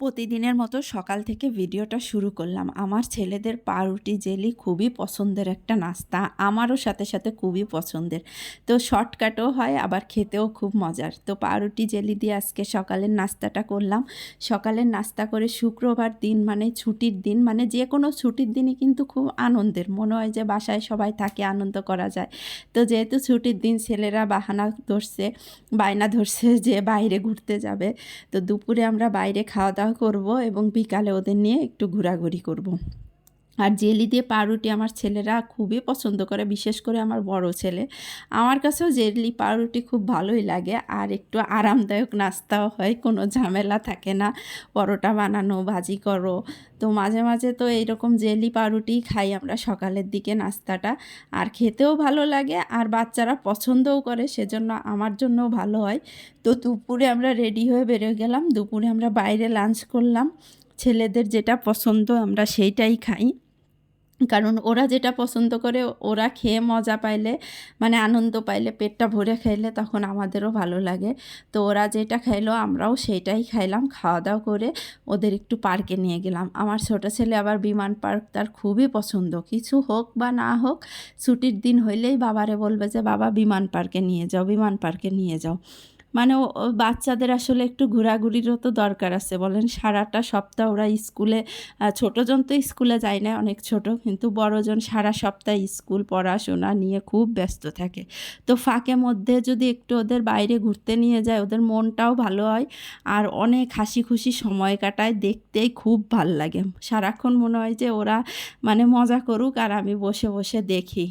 প্রতিদিনের মতো সকাল থেকে ভিডিওটা শুরু করলাম। আমার ছেলেদের পাউরুটি জেলি খুবই পছন্দের একটা নাস্তা, আমারও সাথে সাথে খুবই পছন্দের। তো শর্টকাটও হয়, আবার খেতেও খুব মজার। তো পাউরুটি জেলি দিয়ে আজকে সকালের নাস্তাটা করলাম। সকালের নাস্তা করে শুক্রবার দিন মানে ছুটির দিন মানে যে কোনো ছুটির দিনই কিন্তু খুব আনন্দের। মনে হয় যে বাসায় সবাই থাকে, আনন্দ করা যায়। তো যেহেতু ছুটির দিন ছেলেরা বাহানা ধরছে, বায়না ধরছে যে বাইরে ঘুরতে যাবে, তো দুপুরে আমরা বাইরে খাওয়া দাওয়া করব এবং বিকালে ওদের নিয়ে একটু ঘোরাঘুরি করব। আর জেলি দিয়ে পাউরুটি আমার ছেলেরা খুবই পছন্দ করে, বিশেষ করে আমার বড় ছেলে। আমার কাছেও জেলি পাউরুটি খুব ভালোই লাগে আর একটু আরামদায়ক নাস্তাও হয়, কোনো ঝামেলা থাকে না। পরোটা বানানো, ভাজি করো। তো মাঝে মাঝে তো এইরকম জেলি পাউরুটি খাই আমরা সকালের দিকে নাস্তাটা। আর খেতেও ভালো লাগে আর বাচ্চারা পছন্দও করে, সেজন্য আমার জন্যও ভালো হয়। তো দুপুরে আমরা রেডি হয়ে বেরোয় গেলাম, দুপুরে আমরা বাইরে লাঞ্চ করলাম। ছেলেদের যেটা পছন্দ আমরা সেইটাই খাই। কারণ ওরা যেটা পছন্দ করে, ওরা খেয়ে মজা পাইলে মানে আনন্দ পাইলে, পেটটা ভরে খাইলে তখন আমাদেরও ভালো লাগে। তো ওরা যেটা খাইলো, আমরাও সেটাই খাইলাম, খাওয়া দাওয়া করে ওদের একটু পার্কে নিয়ে গেলাম। আমার ছোট ছেলে আবার বিমান পার্ক তার খুবই পছন্দ। কিছু হোক বা না হোক, ছুটির দিন হইলেই বাবারে বলবে যে, বাবা, বিমান পার্কে নিয়ে যাও, বিমান পার্কে নিয়ে যাও। মানে বাচ্চাদের আসলে একটু ঘোরাঘুরিরও তো দরকার আছে। বলেন সারাটা সপ্তাহ ওরা স্কুলে ছোটোজন তো স্কুলে যায় না, অনেক ছোট, কিন্তু বড়জন সারা সপ্তাহ স্কুল পড়াশোনা নিয়ে খুব ব্যস্ত থাকে। তো ফাঁকে মধ্যে যদি একটু ওদের বাইরে ঘুরতে নিয়ে যায়, ওদের মনটাও ভালো হয় আর অনেক হাসি খুশি সময় কাটায়, দেখতেই খুব ভালো লাগে। সারাক্ষণ মনে হয় যে ওরা মানে মজা করুক আর আমি বসে বসে দেখি।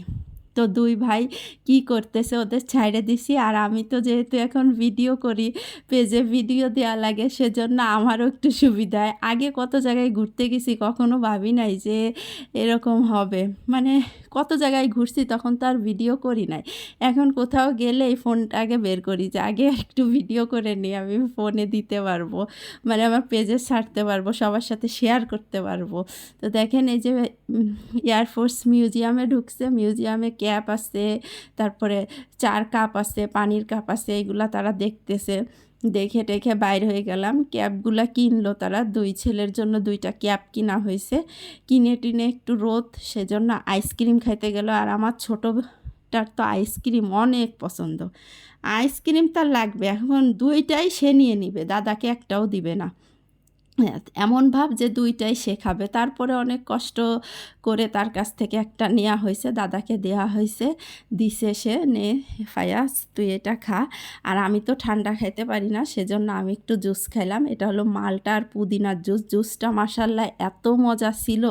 তো দুই ভাই কি করতেছে ওদের ছাইড়ে দিছি। আর আমি তো যেহেতু এখন ভিডিও করি, পেজে ভিডিও দেওয়া লাগে, সেজন্য আমারও একটু সুবিধা আগে কত জায়গায় ঘুরতে গেছি কখনো ভাবি নাই যে এরকম হবে। মানে কত জায়গায় ঘুরছি তখন তো আর ভিডিও করি নাই। এখন কোথাও গেলে এই ফোনটা আগে বের করি যে আগে একটু ভিডিও করে নিই, আমি ফোনে দিতে পারব মানে আমার পেজে ছাড়তে পারব, সবার সাথে শেয়ার করতে পারব। তো দেখেন এই যে এয়ারফোর্স মিউজিয়ামে ঢুকছে মিউজিয়ামে ক্যাপ আছে, তারপরে চার কাপ আছে, পানির কাপ আছে, এগুলা তারা দেখতেছে। দেখে টেখে বাইর হয়ে গেলাম। ক্যাবগুলা কিনলো তারা। দুই ছেলের জন্য দুইটা ক্যাব কিনা হয়েছে। কিনে টিনে একটু রোদ, সেজন্য আইসক্রিম খাইতে গেল। আর আমার ছোটোটার তো আইসক্রিম অনেক পছন্দ। আইসক্রিম তার লাগবে। এখন দুইটাই সে নিয়ে নিবে। দাদাকে একটাও দিবে না। এমন ভাব যে দুইটাই শেখাবে। তারপরে অনেক কষ্ট করে তার কাছ থেকে একটা নেওয়া হয়েছে, দাদাকে দেওয়া হয়েছে। দিছে সে, নে ফায়াস তুই এটা খা। আর আমি তো ঠান্ডা খাইতে পারি না, সেজন্য আমি একটু জুস খাইলাম। এটা হলো মালটা আর পুদিনার জুস। জুসটা মাসাল্লাহ এত মজা ছিল,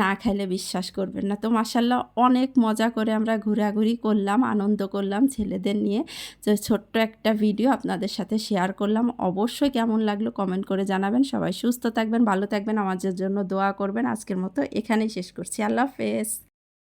না খাইলে বিশ্বাস করবেন না। তো মাসাল্লাহ অনেক মজা করে আমরা ঘোরাঘুরি করলাম, আনন্দ করলাম ছেলেদের নিয়ে। যে ছোট্ট একটা ভিডিও আপনাদের সাথে শেয়ার করলাম। অবশ্যই কেমন লাগল কমেন্ট করে জানাবেন। সবাই সুস্থ থাকবেন, ভালো থাকবেন, আমাদের জন্য দোয়া করবেন। আজকের মতো এখানেই শেষ করছি। আল্লাহ হাফেজ।